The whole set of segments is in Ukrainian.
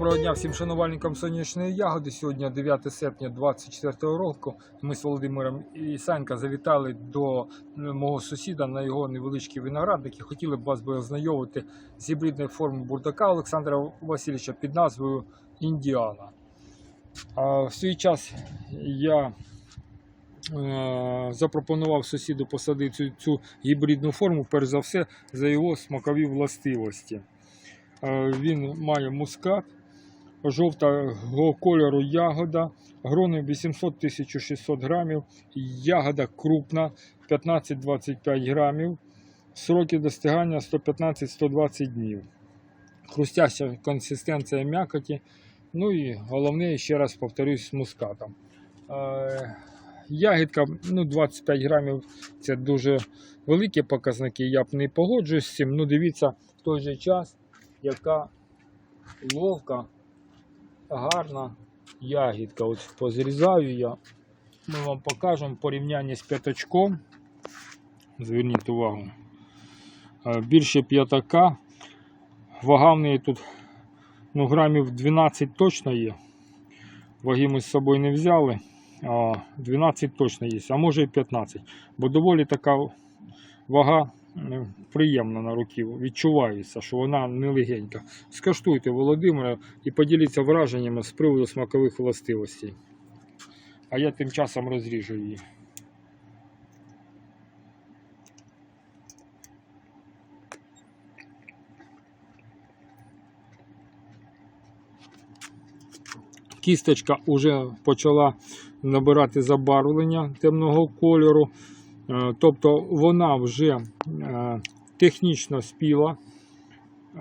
Доброго дня всім шанувальникам сонячної ягоди. Сьогодні 9 серпня 2024 року. Ми з Володимиром Ісенка завітали до мого сусіда на його невеличкий виноградник і хотіли б вас би ознайомити з гібридною формою бурдака Олександра Васильовича під назвою Індіана. А в свій час я е, запропонував сусіду посадити цю, цю гібридну форму, перш за все, за його смакові властивості. Е, Він має мускат, жовтого кольору ягода, грони 800-1600 грамів, ягода крупна 15-25 грамів, сроки достигання 115-120 днів. Хрустяща консистенція м'якоті. Ну і головне, ще раз повторюсь, з мускатом. Е, Ягідка ну, 25 грамів це дуже великі показники. Я б не погоджуюсь з цим. Ну, дивіться, в той же час яка ловка, гарна ягідка. От позрізаю я. Ми вам покажемо порівняння з п'ятачком. Зверніть увагу. Е, Більше п'ятака. Вага в неї тут ну, грамів 12 точно є. Ваги ми з собою не взяли. 12 точно є, а може і 15. Бо доволі така вага приємна на руки. Відчувається, що вона не легенька. Скаштуйте Володимира і поділіться враженнями з приводу смакових властивостей. А я тим часом розріжу її. Кісточка вже почала набирати забарвлення темного кольору. Е, Тобто вона вже е, технічно спіла, е,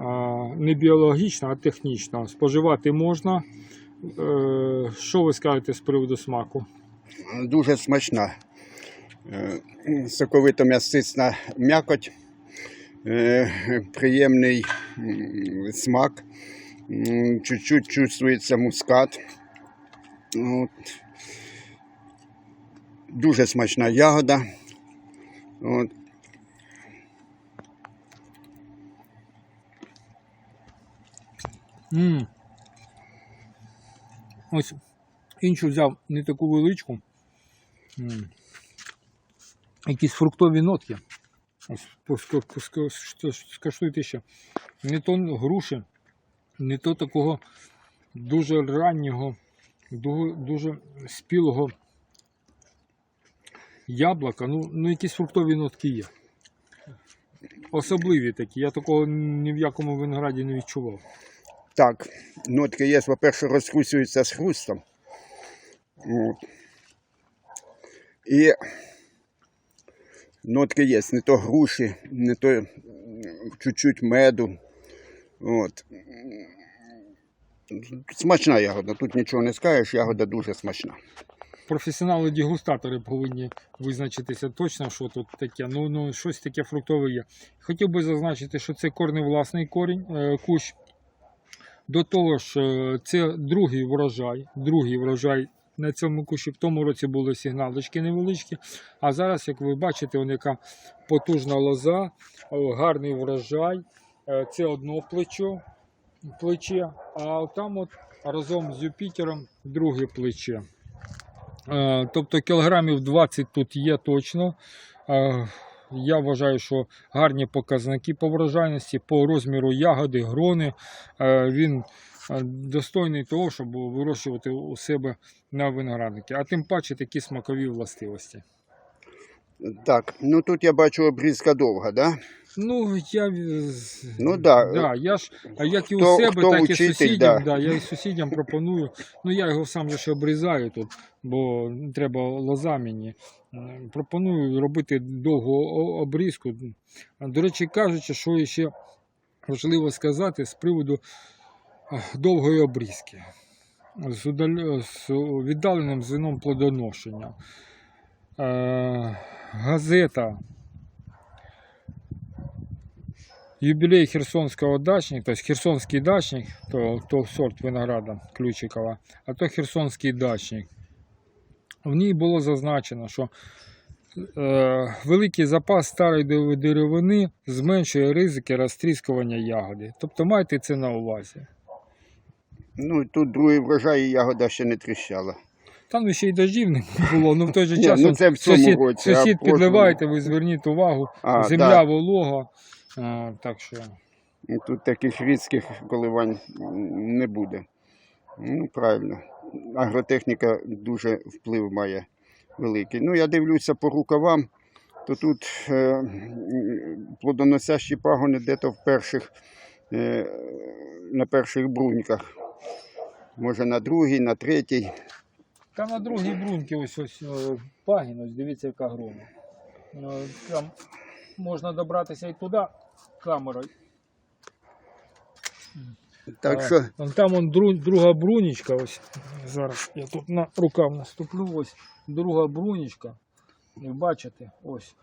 не біологічно, а технічно. Споживати можна. Що ви скажете з приводу смаку? Дуже смачна. Соковито м'ясисна м'якоть, приємний смак, чуть-чуть чувствується мускат. От. Дуже смачна ягода. От. м Ось іншу взяв не таку величку. м Якісь фруктові нотки. Скаштуйте ще. Не то груші, не то такого дуже раннього, дуже спілого яблука. Ну, ну якісь фруктові нотки є. Особливі такі. Я такого ні в якому винограді не відчував. Так, нотки є, по-перше, розкусюються з хрустом. От. І нотки є, не то груші, не то чуть-чуть меду. От. Смачна ягода, тут нічого не скажеш, ягода дуже смачна. Професіонали-дегустатори повинні визначитися точно, що тут таке. Ну, ну щось таке фруктове є. Хотів би зазначити, що це корневласний корінь, е, кущ. До того ж, е, це другий врожай. Другий врожай на цьому кущі. В тому році були сигналочки невеличкі. А зараз, як ви бачите, вон яка потужна лоза, гарний врожай. Е, Це одно плечо, плече, а там от разом з Юпітером друге плече. Е, Тобто кілограмів 20 тут є точно. Е, Я вважаю, що гарні показники по врожайності, по розміру ягоди, грони. Е, Він достойний того, щоб вирощувати у себе на виноградники. А тим паче такі смакові властивості. Так, ну тут я бачу обрізка довга, да? Ну, я, е, Ну да. да, я ж як і у Хто- себе, хто так і учитель, сусідям. да. Да. я і сусідям пропоную. Ну я його сам же ще обрізаю тут, бо треба лоза мені. Е, Пропоную робити довгу обрізку. До речі, кажучи, що ще важливо сказати з приводу довгої обрізки. З, удаль... з віддаленим звіном плодоношення. Е, газета юбилей Херсонского дачника, то есть Херсонский дачник, то, то сорт винограда Ключикова, а то Херсонський дачник. В ній було зазначено, що е, великий запас старої деревини зменшує ризики розтріскування ягоди. Тобто майте це на увазі. Ну, тут другий врожай і ягода ще не тріщала. Там ще й дождів не було, ну в той же Ні, час ну це в цьому сусід, році, а сусід в прошлому- підливайте, ви зверніть увагу, А, земля да. волога. А, так що І Тут таких різких коливань не буде. Ну, правильно. Агротехніка дуже вплив має великий. Ну, я дивлюся по рукавам, то тут е, плодоносящі пагони де-то в перших, е, на перших бруньках. Може на другій, на третій. Та на другій бруньки ось ось е, пагін, ось дивіться, яка грома. Е, Там можна добратися і туди камерою. Так А, що вон Там он дру, друга брунічка, ось зараз я тут на рукав наступлю, ось друга брунічка. І бачите, ось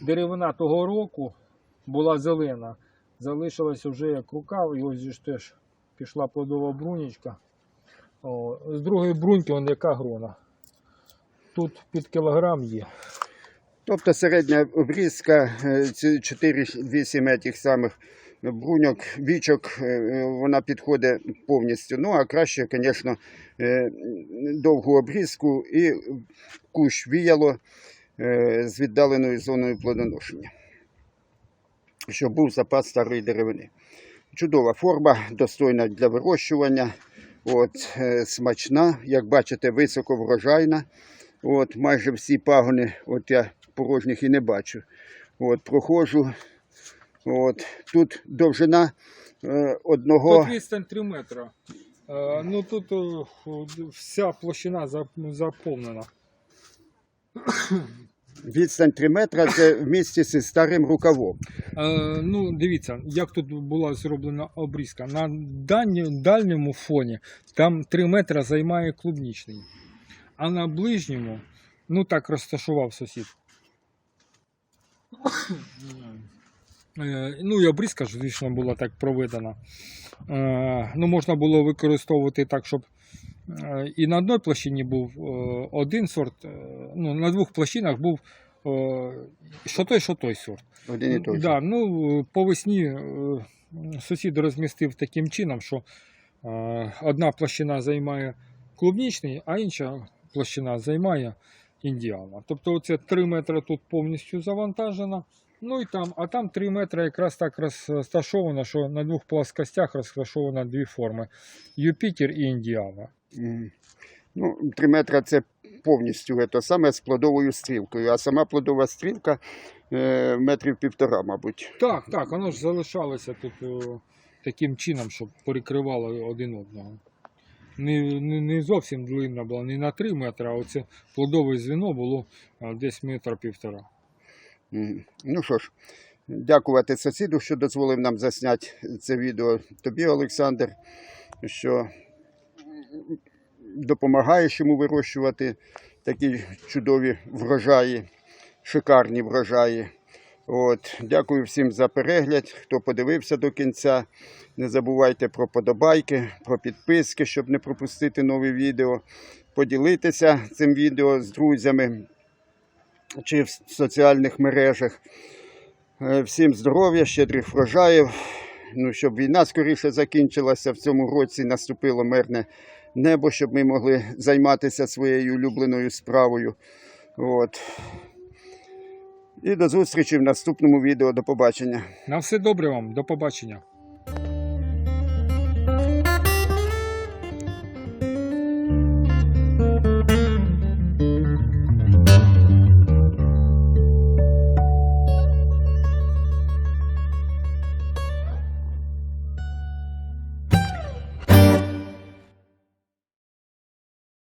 деревина того року була зелена. Залишилась вже як рукав, і ось ж теж пішла плодова брунічка. О, з другої бруньки вон яка грона. Тут під кілограм є. Тобто середня обрізка, е, 4-8 тих самих бруньок, вічок, е, вона підходить повністю. Ну, а краще, звісно, е, довгу обрізку і кущ віяло е, з віддаленою зоною плодоношення, щоб був запас старої деревини. Чудова форма, достойна для вирощування, от, е, смачна, як бачите, високо врожайна. От, майже всі пагони, от я порожніх і не бачу. От, проходжу. От, тут довжина е, одного. Тут відстань 3 метри. Е, ну тут е, вся площина заповнена. Відстань 3 метра це в місті зі старим рукавом. Е, ну, дивіться, як тут була зроблена обрізка. На дальні- дальньому фоні там 3 метри займає клубнічний. А на ближньому, ну так розташував сусід. Е, ну і обрізка ж, звісно, була так проведена. Е, ну, можна було використовувати так, щоб е, і на одній площині був один сорт, ну, на двох площинах був що той, що той сорт. Один і той. Да, ну, по весні сусід розмістив таким чином, що одна площина займає клубнічний, а інша площина займає індіана. Тобто оце 3 метри тут повністю завантажено. Ну і там, а там 3 метри якраз так розташовано, що на двох плоскостях розташовано дві форми: Юпітер і Індіана. Ну, 3 метри це повністю це саме з плодовою стрілкою, а сама плодова стрілка е, метрів півтора, мабуть. Так, так, воно ж залишалося тут е, таким чином, щоб перекривало один одного. Не, не, не зовсім длинна була, не на 3 метри, а оце плодове звіно було десь метр півтора. Ну що ж, дякувати сусіду, що дозволив нам засняти це відео. Тобі, Олександр, що допомагаєш йому вирощувати такі чудові врожаї, шикарні врожаї. От, дякую всім за перегляд, хто подивився до кінця. Не забувайте про подобайки, про підписки, щоб не пропустити нові відео. Поділитися цим відео з друзями чи в соціальних мережах. Е, Всім здоров'я, щедрих врожаїв. Ну, щоб війна скоріше закінчилася в цьому році, наступило мирне небо, щоб ми могли займатися своєю улюбленою справою. От. І до зустрічі в наступному відео. До побачення. На все добре вам, до побачення.